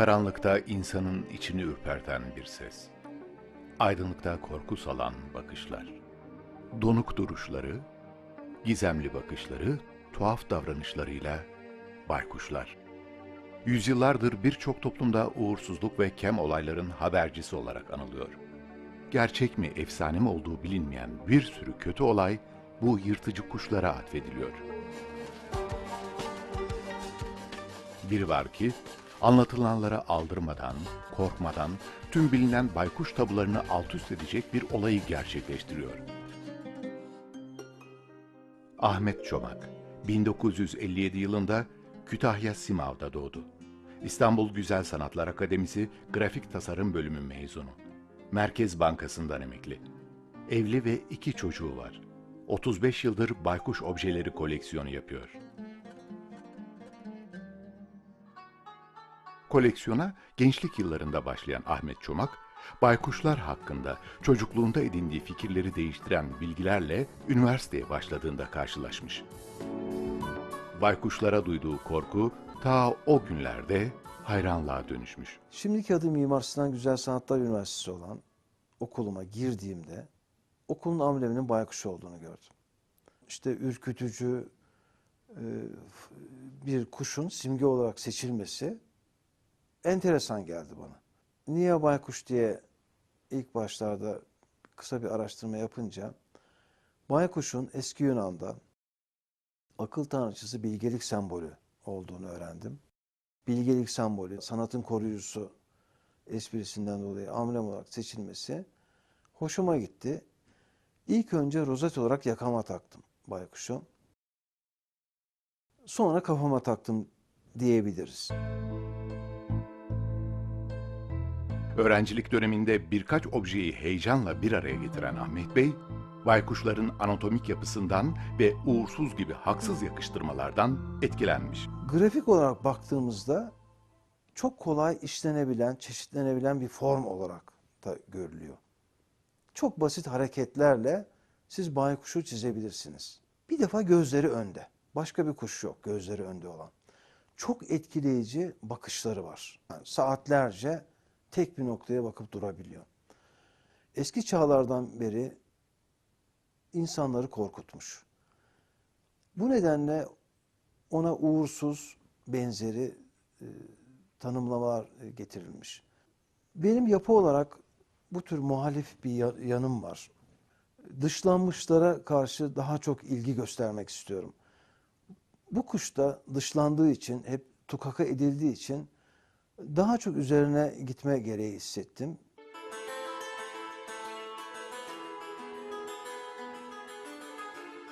Karanlıkta insanın içini ürperten bir ses. Aydınlıkta korku salan bakışlar. Donuk duruşları, gizemli bakışları, tuhaf davranışlarıyla baykuşlar. Yüzyıllardır birçok toplumda uğursuzluk ve kem olayların habercisi olarak anılıyor. Gerçek mi, efsane mi olduğu bilinmeyen bir sürü kötü olay bu yırtıcı kuşlara atfediliyor. Bir var ki anlatılanlara aldırmadan, korkmadan tüm bilinen baykuş tabularını alt üst edecek bir olayı gerçekleştiriyor. Ahmet Çomak 1957 yılında Kütahya Simav'da doğdu. İstanbul Güzel Sanatlar Akademisi Grafik Tasarım Bölümü mezunu. Merkez Bankası'ndan emekli. Evli ve iki çocuğu var. 35 yıldır baykuş objeleri koleksiyonu yapıyor. Koleksiyona gençlik yıllarında başlayan Ahmet Çomak, baykuşlar hakkında çocukluğunda edindiği fikirleri değiştiren bilgilerle üniversiteye başladığında karşılaşmış. Baykuşlara duyduğu korku ta o günlerde hayranlığa dönüşmüş. Şimdiki adı Mimar Sinan Güzel Sanatlar Üniversitesi olan okuluma girdiğimde okulun ambleminin baykuş olduğunu gördüm. İşte ürkütücü e, bir kuşun simge olarak seçilmesi enteresan geldi bana. Niye baykuş diye ilk başlarda kısa bir araştırma yapınca baykuşun eski Yunan'da akıl tanrıçısı bilgelik sembolü olduğunu öğrendim. Bilgelik sembolü, sanatın koruyucusu esprisinden dolayı amblem olarak seçilmesi hoşuma gitti. İlk önce rozet olarak yakama taktım baykuşu. Sonra kafama taktım diyebiliriz. Öğrencilik döneminde birkaç objeyi heyecanla bir araya getiren Ahmet Bey, baykuşların anatomik yapısından ve uğursuz gibi haksız yakıştırmalardan etkilenmiş. Grafik olarak baktığımızda çok kolay işlenebilen, çeşitlenebilen bir form olarak da görülüyor. Çok basit hareketlerle siz baykuşu çizebilirsiniz. Bir defa gözleri önde. Başka bir kuş yok gözleri önde olan. Çok etkileyici bakışları var. Yani saatlerce tek bir noktaya bakıp durabiliyor. Eski çağlardan beri insanları korkutmuş. Bu nedenle ona uğursuz benzeri e, tanımlamalar e, getirilmiş. Benim yapı olarak bu tür muhalif bir ya- yanım var. Dışlanmışlara karşı daha çok ilgi göstermek istiyorum. Bu kuş da dışlandığı için, hep tukaka edildiği için daha çok üzerine gitme gereği hissettim.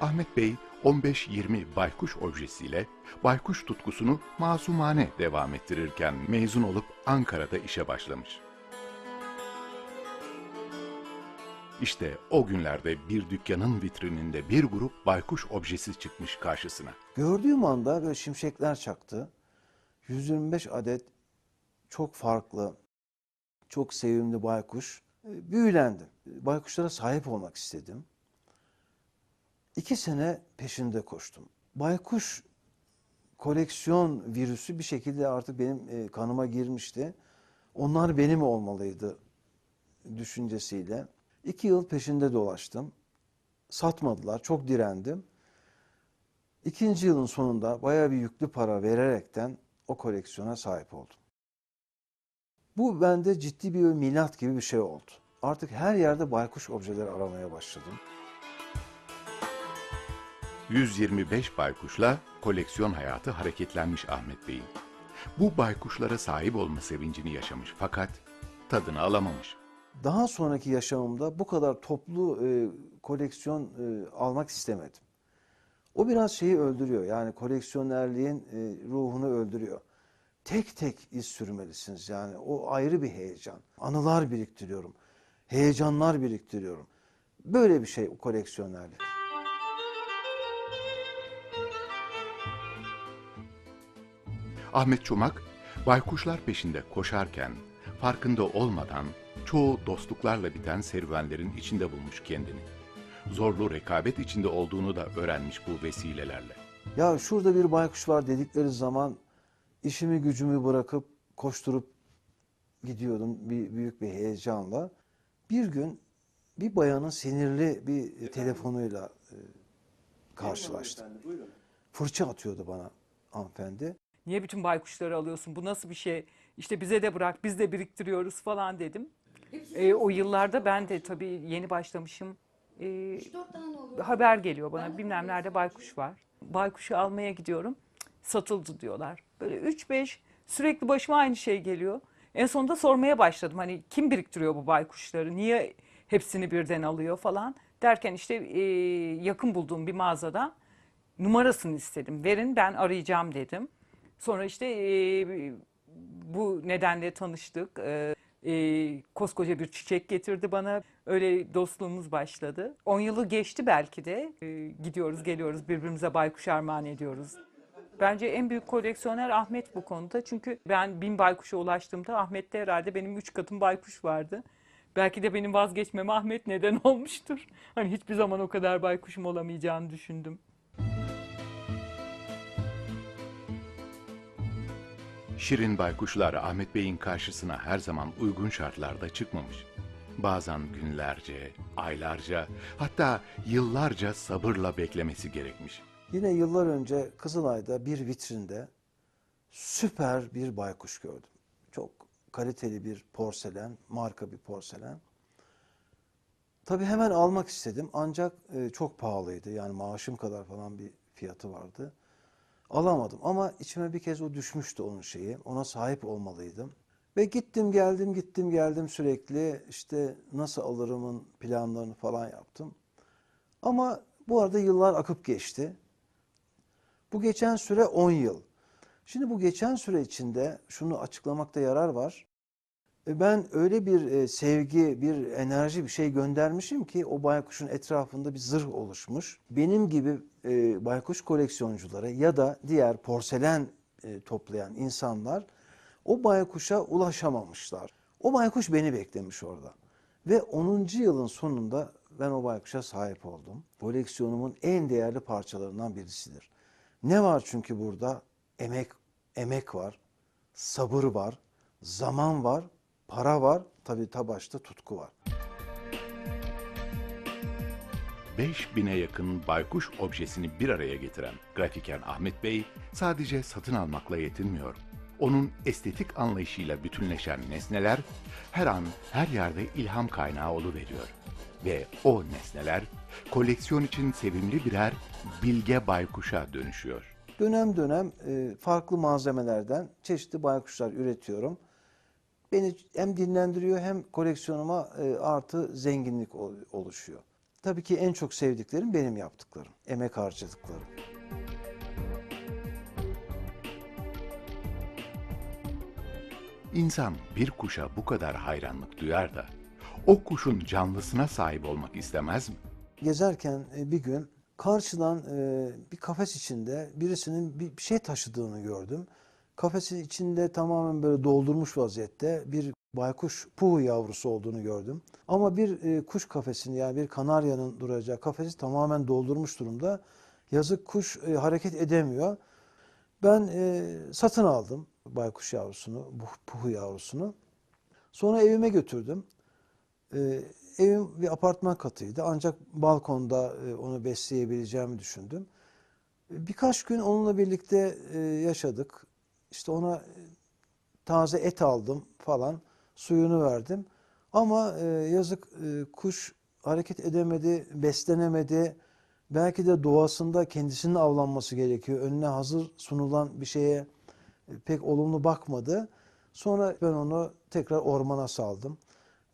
Ahmet Bey 15-20 baykuş objesiyle baykuş tutkusunu masumane devam ettirirken mezun olup Ankara'da işe başlamış. İşte o günlerde bir dükkanın vitrininde bir grup baykuş objesi çıkmış karşısına. Gördüğüm anda böyle şimşekler çaktı. 125 adet çok farklı, çok sevimli baykuş. E, Büyülendim. Baykuşlara sahip olmak istedim. İki sene peşinde koştum. Baykuş koleksiyon virüsü bir şekilde artık benim e, kanıma girmişti. Onlar benim olmalıydı düşüncesiyle. İki yıl peşinde dolaştım. Satmadılar, çok direndim. İkinci yılın sonunda bayağı bir yüklü para vererekten o koleksiyona sahip oldum. Bu bende ciddi bir milat gibi bir şey oldu. Artık her yerde baykuş objeleri aramaya başladım. 125 baykuşla koleksiyon hayatı hareketlenmiş Ahmet Bey'in. Bu baykuşlara sahip olma sevincini yaşamış fakat tadını alamamış. Daha sonraki yaşamımda bu kadar toplu e, koleksiyon e, almak istemedim. O biraz şeyi öldürüyor. Yani koleksiyonerliğin e, ruhunu öldürüyor. Tek tek iz sürmelisiniz. Yani o ayrı bir heyecan. Anılar biriktiriyorum. Heyecanlar biriktiriyorum. Böyle bir şey o koleksiyonerlik. Ahmet Çomak, baykuşlar peşinde koşarken farkında olmadan çoğu dostluklarla biten serüvenlerin içinde bulmuş kendini. Zorlu rekabet içinde olduğunu da öğrenmiş bu vesilelerle. Ya şurada bir baykuş var dedikleri zaman işimi gücümü bırakıp koşturup gidiyordum bir büyük bir heyecanla. Bir gün bir bayanın sinirli bir telefonuyla e, karşılaştım. Fırça atıyordu bana hanımefendi. Niye bütün baykuşları alıyorsun? Bu nasıl bir şey? İşte bize de bırak, biz de biriktiriyoruz falan dedim. E, o yıllarda ben de tabii yeni başlamışım. E, 3-4 tane oluyor. haber geliyor bana bilmem nerede baykuş var. Baykuşu almaya gidiyorum. Satıldı diyorlar. Böyle 3-5 sürekli başıma aynı şey geliyor. En sonunda sormaya başladım. Hani kim biriktiriyor bu baykuşları? Niye hepsini birden alıyor falan. Derken işte e, yakın bulduğum bir mağazada numarasını istedim. Verin ben arayacağım dedim. Sonra işte e, bu nedenle tanıştık. E, e, koskoca bir çiçek getirdi bana. Öyle dostluğumuz başladı. 10 yılı geçti belki de. E, gidiyoruz geliyoruz birbirimize baykuş armağan ediyoruz. Bence en büyük koleksiyoner Ahmet bu konuda. Çünkü ben bin baykuşa ulaştığımda Ahmet'te herhalde benim üç katım baykuş vardı. Belki de benim vazgeçmeme Ahmet neden olmuştur. Hani hiçbir zaman o kadar baykuşum olamayacağını düşündüm. Şirin baykuşlar Ahmet Bey'in karşısına her zaman uygun şartlarda çıkmamış. Bazen günlerce, aylarca, hatta yıllarca sabırla beklemesi gerekmiş. Yine yıllar önce Kızılay'da bir vitrinde süper bir baykuş gördüm. Çok kaliteli bir porselen, marka bir porselen. Tabii hemen almak istedim ancak e, çok pahalıydı. Yani maaşım kadar falan bir fiyatı vardı. Alamadım ama içime bir kez o düşmüştü onun şeyi. Ona sahip olmalıydım. Ve gittim geldim gittim geldim sürekli işte nasıl alırımın planlarını falan yaptım. Ama bu arada yıllar akıp geçti. Bu geçen süre 10 yıl. Şimdi bu geçen süre içinde şunu açıklamakta yarar var. E, Ben öyle bir e, sevgi, bir enerji, bir şey göndermişim ki o baykuşun etrafında bir zırh oluşmuş. Benim gibi e, baykuş koleksiyoncuları ya da diğer porselen toplayan insanlar o baykuşa ulaşamamışlar. O baykuş beni beklemiş orada. Ve 10. yılın sonunda ben o baykuşa sahip oldum. Koleksiyonumun en değerli parçalarından birisidir. Ne var çünkü burada? Emek, emek var, sabır var, zaman var, para var, tabii ta başta tutku var. 5000'e yakın baykuş objesini bir araya getiren grafiker Ahmet Bey sadece satın almakla yetinmiyor. Onun estetik anlayışıyla bütünleşen nesneler her an her yerde ilham kaynağı oluveriyor. Ve o nesneler koleksiyon için sevimli birer bilge baykuşa dönüşüyor. Dönem dönem e, farklı malzemelerden çeşitli baykuşlar üretiyorum. Beni hem dinlendiriyor hem koleksiyonuma e, artı zenginlik ol- oluşuyor. Tabii ki en çok sevdiklerim benim yaptıklarım, emek harcadıklarım. İnsan bir kuşa bu kadar hayranlık duyar da o kuşun canlısına sahip olmak istemez mi? Gezerken e, bir gün karşıdan e, bir kafes içinde birisinin bir şey taşıdığını gördüm. Kafesin içinde tamamen böyle doldurmuş vaziyette bir baykuş puhu yavrusu olduğunu gördüm. Ama bir e, kuş kafesini yani bir kanaryanın duracağı kafesi tamamen doldurmuş durumda. Yazık kuş hareket edemiyor. Ben satın aldım baykuş yavrusunu, puhu yavrusunu. Sonra evime götürdüm. Ee, evim bir apartman katıydı ancak balkonda e, onu besleyebileceğimi düşündüm. E, Birkaç gün onunla birlikte e, yaşadık. İşte ona e, taze et aldım falan, suyunu verdim. Ama e, yazık e, kuş hareket edemedi, beslenemedi. Belki de doğasında kendisinin avlanması gerekiyor. Önüne hazır sunulan bir şeye e, pek olumlu bakmadı. Sonra ben onu tekrar ormana saldım.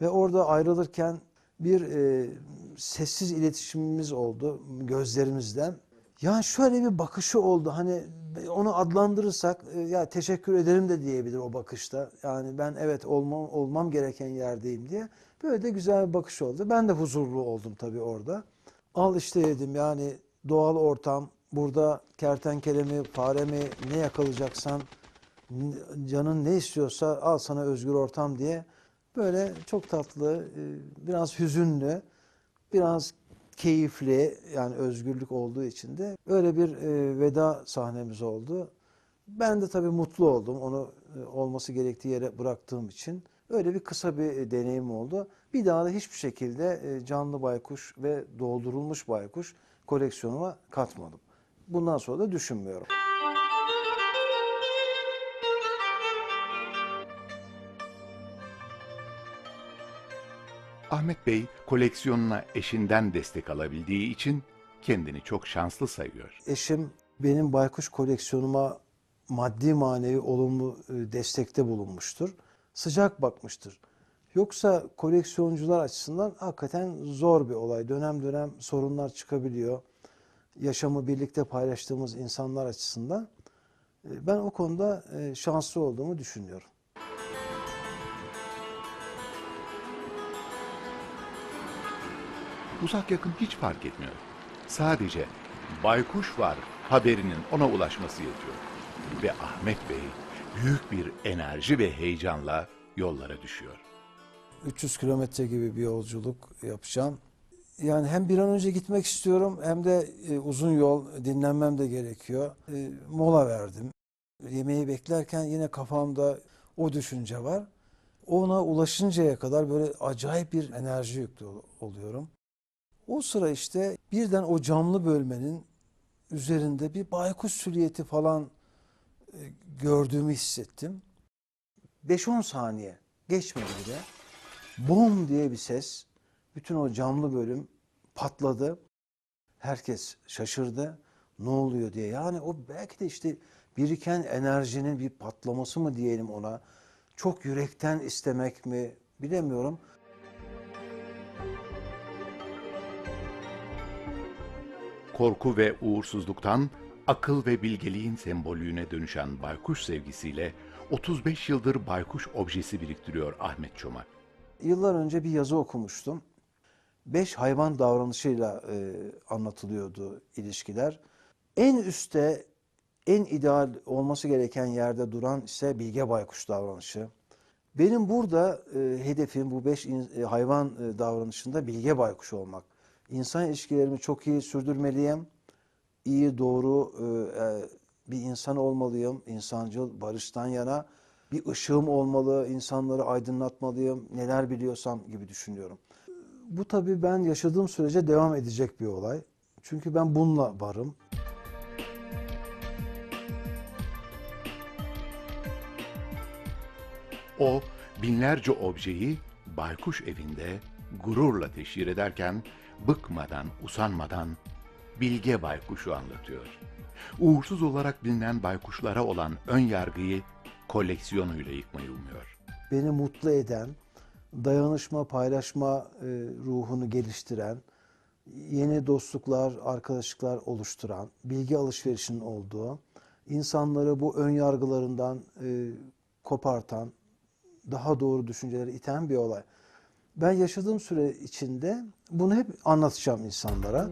Ve orada ayrılırken bir e, sessiz iletişimimiz oldu gözlerimizden. Yani şöyle bir bakışı oldu. Hani onu adlandırırsak e, ya teşekkür ederim de diyebilir o bakışta. Yani ben evet olmam olmam gereken yerdeyim diye. Böyle de güzel bir bakış oldu. Ben de huzurlu oldum tabii orada. Al işte dedim yani doğal ortam. Burada kertenkele mi, fare mi ne yakalayacaksan canın ne istiyorsa al sana özgür ortam diye böyle çok tatlı, e, biraz hüzünlü, biraz keyifli yani özgürlük olduğu için de öyle bir e, veda sahnemiz oldu. Ben de tabii mutlu oldum onu e, olması gerektiği yere bıraktığım için. Öyle bir kısa bir deneyim oldu. Bir daha da hiçbir şekilde canlı baykuş ve doldurulmuş baykuş koleksiyonuma katmadım. Bundan sonra da düşünmüyorum. Ahmet Bey koleksiyonuna eşinden destek alabildiği için kendini çok şanslı sayıyor. Eşim benim baykuş koleksiyonuma maddi manevi olumlu e, destekte bulunmuştur. Sıcak bakmıştır. Yoksa koleksiyoncular açısından hakikaten zor bir olay. Dönem dönem sorunlar çıkabiliyor. Yaşamı birlikte paylaştığımız insanlar açısından. E, Ben o konuda e, şanslı olduğumu düşünüyorum. Uzak yakın hiç fark etmiyor. Sadece baykuş var haberinin ona ulaşması yetiyor. Ve Ahmet Bey büyük bir enerji ve heyecanla yollara düşüyor. 300 kilometre gibi bir yolculuk yapacağım. Yani hem bir an önce gitmek istiyorum hem de e, uzun yol dinlenmem de gerekiyor. E, mola verdim. Yemeği beklerken yine kafamda o düşünce var. Ona ulaşıncaya kadar böyle acayip bir enerji yüklü ol- oluyorum. O sıra işte birden o camlı bölmenin üzerinde bir baykuş süliyeti falan e, gördüğümü hissettim. 5-10 saniye geçmedi bile. Bom diye bir ses. Bütün o camlı bölüm patladı. Herkes şaşırdı. Ne oluyor diye. Yani o belki de işte biriken enerjinin bir patlaması mı diyelim ona. Çok yürekten istemek mi bilemiyorum. Korku ve uğursuzluktan akıl ve bilgeliğin sembolüne dönüşen baykuş sevgisiyle 35 yıldır baykuş objesi biriktiriyor Ahmet Çomak. Yıllar önce bir yazı okumuştum. Beş hayvan davranışıyla e, anlatılıyordu ilişkiler. En üstte, en ideal olması gereken yerde duran ise bilge baykuş davranışı. Benim burada e, hedefim bu beş in- e, hayvan e, davranışında bilge baykuş olmak. İnsan ilişkilerimi çok iyi sürdürmeliyim. İyi, doğru e, e, bir insan olmalıyım. İnsancıl, barıştan yana. Bir ışığım olmalı, insanları aydınlatmalıyım. Neler biliyorsam gibi düşünüyorum. Bu tabii ben yaşadığım sürece devam edecek bir olay. Çünkü ben bununla varım. O binlerce objeyi baykuş evinde gururla teşhir ederken bıkmadan, usanmadan bilge baykuşu anlatıyor. Uğursuz olarak bilinen baykuşlara olan ön yargıyı koleksiyonuyla yıkmayı umuyor. beni mutlu eden, dayanışma, paylaşma e, ruhunu geliştiren, yeni dostluklar, arkadaşlıklar oluşturan, bilgi alışverişinin olduğu, insanları bu ön yargılarından e, kopartan, daha doğru düşüncelere iten bir olay. Ben yaşadığım süre içinde bunu hep anlatacağım insanlara.